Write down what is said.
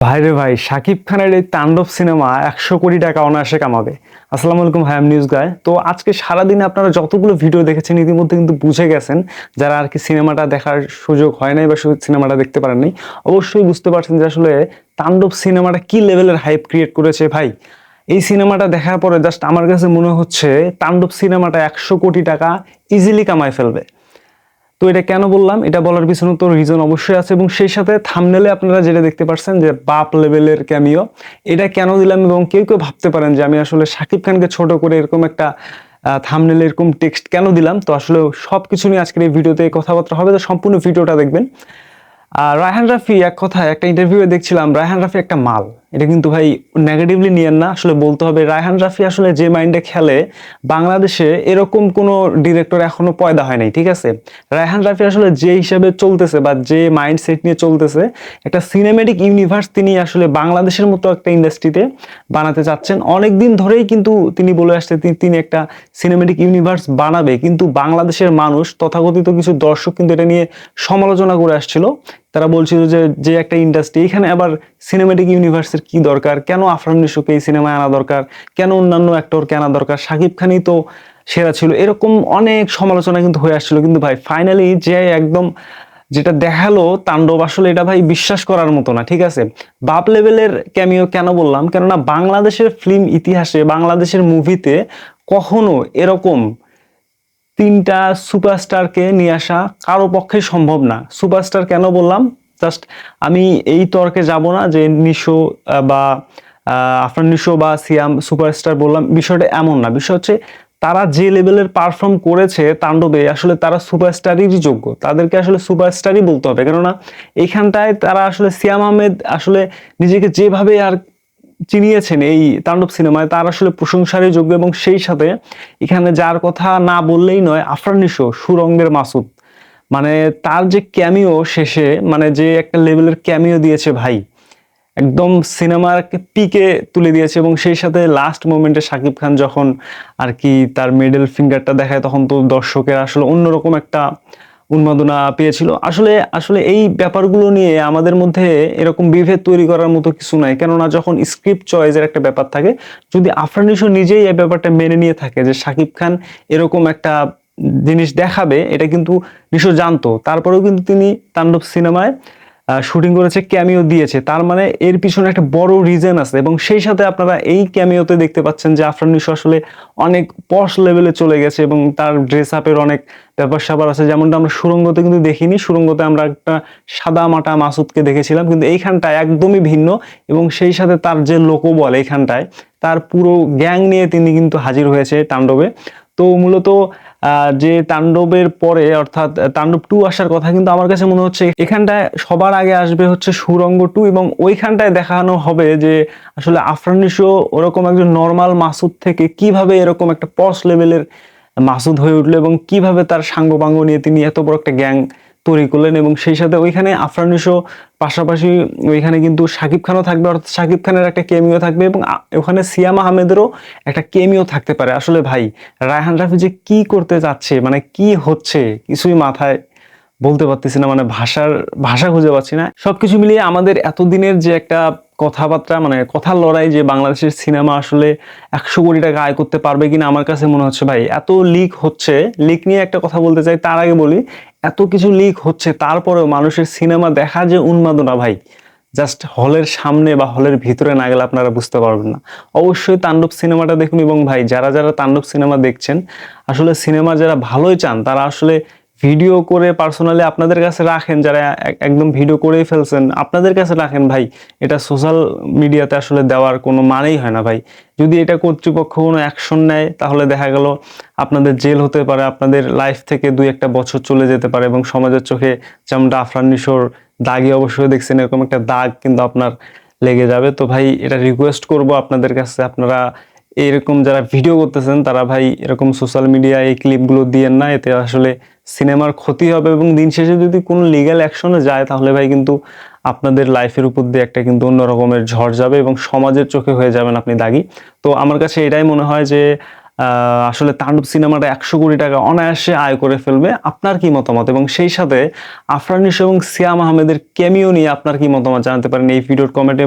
ভাইরে ভাই শাকিব খানের এই তাণ্ডব সিনেমা একশো কোটি টাকা অনায়াসে কামাবে। আসসালামু আলাইকুম হায়াম নিউজ গায়। তো আজকে সারাদিনে আপনারা যতগুলো ভিডিও দেখেছেন, ইতিমধ্যে কিন্তু বুঝে গেছেন, যারা আর কি সিনেমাটা দেখার সুযোগ হয় নাই বা সিনেমাটা দেখতে পারেননি, অবশ্যই বুঝতে পারছেন যে আসলে তাণ্ডব সিনেমাটা কি লেভেলের হাইপ ক্রিয়েট করেছে ভাই। এই সিনেমাটা দেখার পরে জাস্ট আমার কাছে মনে হচ্ছে, তাণ্ডব সিনেমাটা একশো কোটি টাকা ইজিলি কামায় ফেলবে। তো এটা কেন বললাম? এটা বলার পিছনে তো রিজন অবশ্যই আছে এবং সেই সাথে থামনেলে আপনারা যেটা দেখতে পাচ্ছেন যে বাপ লেভেলের ক্যামিও এটা কেন দিলাম এবং কেউ কেউ ভাবতে পারেন যে আমি আসলে শাকিব খানকে ছোট করে এরকম একটা থামনেলে এরকম টেক্সট কেন দিলাম? তো আসলে সব কিছু নিয়ে আজকের এই ভিডিওতে কথাবার্তা হবে, তো সম্পূর্ণ ভিডিওটা দেখবেন। আর রায়হান রাফি এক কথায় একটা ইন্টারভিউয়ে দেখছিলাম, রায়হান রাফি একটা মাল। এটা কিন্তু ভাই নেগেটিভলি নিয়েন না। আসলে বলতে হবে, রায়হান রাফি আসলে যে মাইন্ডে খেলে, বাংলাদেশে এরকম কোনো ডিরেক্টর এখনও পয়দা হয় নাই, ঠিক আছে? রায়হান রাফি আসলে যে হিসাবে চলতেছে বা যে মাইন্ডসেট নিয়ে চলতেছে, একটা সিনেমেটিক ইউনিভার্স তিনি আসলে বাংলাদেশের মতো একটা ইন্ডাস্ট্রিতে বানাতে চাচ্ছেন। অনেক দিন ধরেই কিন্তু তিনি বলে আসছে তিনি একটা সিনেমেটিক ইউনিভার্স বানাবে। কিন্তু বাংলাদেশের মানুষ তথাকথিত কিছু দর্শক কিন্তু এটা নিয়ে সমালোচনা করে আসছিল। তারা বলছিল যে যে একটা ইন্ডাস্ট্রি এখানে আবার সিনেমেটিক ইউনিভার্সের কি দরকার? কেন আফরান নিশোকে এই সিনেমায় আনা দরকার? কেন অন্যান্য অ্যাক্টরকে আনা দরকার? শাকিব খানই তো সেরা ছিল। এরকম অনেক সমালোচনা কিন্তু হয়ে আসছিল। কিন্তু ভাই ফাইনালি যে একদম যেটা দেখাল তাণ্ডব, আসলে এটা ভাই বিশ্বাস করার মতো না, ঠিক আছে? বাপ লেভেলের ক্যামিও কেন বললাম? কেননা বাংলাদেশের ফিল্ম ইতিহাসে, বাংলাদেশের মুভিতে কখনো এরকম তিনটা সুপারস্টারকে নিয়ে আসা কারও পক্ষে সম্ভব না। সুপারস্টার কেন বললাম? জাস্ট আমি এই তর্কে যাব না যে নিশো বা আফরান নিশো বা সিয়াম সুপারস্টার বললাম। বিষয়টা এমন না। বিষয় হচ্ছে তারা যে লেভেলের পারফর্ম করেছে তাণ্ডবে, আসলে তারা সুপারস্টারেরই যোগ্য। তাদেরকে আসলে সুপারস্টারই বলতে হবে। কেননা এখানটায় তারা আসলে সিয়াম আহমেদ আসলে নিজেকে যেভাবে আর চিনিয়েছেন এই তাণ্ডব সিনেমায়, তার আসলে প্রশংসারই যোগ্য এবং সেই সাথে এখানে যার কথা না বললেই নয়, আফরান সুরঙ্গের মাসুদ। মানে তার যে ক্যামিও শেষে মানে যে একটা লেভেলের ক্যামিও দিয়েছে ভাই, একদম সিনেমার পিকে তুলে দিয়েছে এবং সেই সাথে লাস্ট মোমেন্টে শাকিব খান যখন আর কি তার মিডল ফিঙ্গারটা দেখায়, তখন তো দর্শকের আসলে অন্যরকম একটা উন্মাদনা পেয়েছিল। আসলে আসলে এই ব্যাপারগুলো নিয়ে আমাদের মধ্যে এরকম বিভেদ তৈরি করার মতো কিছু নাই। কেননা যখন স্ক্রিপ্ট চয়েসের একটা ব্যাপার থাকে, যদি আফরানিসও নিজেই এই ব্যাপারটা মেনে নিয়ে থাকে যে শাকিব খান এরকম একটা জিনিস দেখাবে, এটা কিন্তু নিশো জানতো। তারপরেও কিন্তু তিনি তাণ্ডব সিনেমায় শুটিং করেছে ক্যামিও দিয়েছে। তার মানে এর পিছনে একটা বড় রিজন আছে এবং সেই সাথে আপনারা এই ক্যামিওতে দেখতে পাচ্ছেন যে আফরান নিশো আসলে অনেক পশ লেভেলে চলে গেছে এবং তার ড্রেস আপের অনেক ব্যাপার স্যাপার আছে। যেমনটা আমরা সুরঙ্গতে কিন্তু দেখিনি। সুরঙ্গতে আমরা একটা সাদা মাটা মাসুদকে দেখেছিলাম, কিন্তু এইখানটায় একদমই ভিন্ন এবং সেই সাথে তার যে লোকবল এইখানটায়, তার পুরো গ্যাং নিয়ে তিনি কিন্তু হাজির হয়েছে তাণ্ডবে। তো মূলত যে তাণ্ডবের পরে, অর্থাৎ তাণ্ডব টু আসার কথা কিন্তু আমার কাছে মনে হচ্ছে এখানটায় সবার আগে আসবে হচ্ছে সুরঙ্গ টু এবং ওইখানটায় দেখানো হবে যে আসলে আফরানিসও ওরকম একজন নর্মাল মাসুদ থেকে কীভাবে এরকম একটা পস লেভেলের মাসুদ হয়ে উঠল এবং কীভাবে তার সাঙ্গপাঙ্গ নিয়ে তিনি এত বড় একটা গ্যাং তৈরি করলেন এবং সেই সাথে ওইখানে আফরান নিশো পাশাপাশি ওইখানে কিন্তু শাকিব খানও থাকবে, অর্থাৎ শাকিব খানের একটা কেমিও থাকবে এবং ওখানে সিয়াম আহমেদেরও একটা কেমিও থাকতে পারে। আসলে ভাই, রায়হান রাফি যে কি করতে যাচ্ছে মানে কি হচ্ছে, কিছুই মাথায় বলতে পারতেছি না মানে ভাষার, ভাষা খুঁজে পাচ্ছি না। সবকিছু মিলিয়ে আমাদের এতদিনের যে একটা কথাবার্তা মানে কথার লড়াই যে বাংলাদেশের সিনেমা আসলে একশো কোটি টাকা আয় করতে পারবে কিনা আমার কাছে মনে হচ্ছে ভাই, এত লিক হচ্ছে লিক নিয়ে একটা কথা বলতে চাই, তার আগে বলি, এত কিছু লিক হচ্ছে, তারপরেও মানুষের সিনেমা দেখার যে উন্মাদনা ভাই জাস্ট হলের সামনে বা হলের ভিতরে না গেলে আপনারা বুঝতে পারবেন না। অবশ্যই তাণ্ডব সিনেমাটা দেখুন এবং ভাই, যারা যারা তাণ্ডব সিনেমা দেখছেন, আসলে সিনেমা যারা ভালোই চান, তারা আসলে ভিডিও করে পার্সোনালি আপনাদের কাছে রাখেন, যারা একদম ভিডিও করেই ফেলছেন, আপনাদের কাছে রাখেন, ভাই, এটা সোশ্যাল মিডিয়াতে আসলে দেওয়ার কোনো মানেই হয় না, ভাই। যদি এটা কর্তৃপক্ষ কোনো অ্যাকশন নেয়, তাহলে দেখা গেল আপনাদের জেল হতে পারে, আপনাদের লাইফ থেকে দুই একটা বছর চলে যেতে পারে এবং সমাজের চোখে যেমন আফরান নিশোর দাগই অবশ্যই দেখছেন, এরকম একটা দাগ কিন্তু আপনার লেগে যাবে। তো ভাই, এটা রিকোয়েস্ট করব আপনাদের কাছে, আপনারা এরকম যারা ভিডিও করতেছেন, তারা ভাই এরকম সোশ্যাল মিডিয়ায় এই ক্লিপগুলো দিয়েন না, এতে আসলে সিনেমার ক্ষতি হবে এবং দিন শেষে যদি কোনো লিগ্যাল অ্যাকশনে যায়, তাহলে ভাই কিন্তু আপনাদের লাইফের উপর দিয়ে একটা কিন্তু অন্য রকমের ঝড় যাবে এবং সমাজের চোখে হয়ে যাবেন আপনি দাগি। তো আমার কাছে এটাই মনে হয় যে আসলে তাণ্ডব সিনেমাটা একশো কোটি টাকা অনায়াসে আয় করে ফেলবে। আপনার কি মতামত? এবং সেই সাথে আফরানিস এবং সিয়াম আহমেদের ক্যামিও নিয়ে আপনার কি মতামত জানাতে পারেন এই ভিডিওর কমেন্টে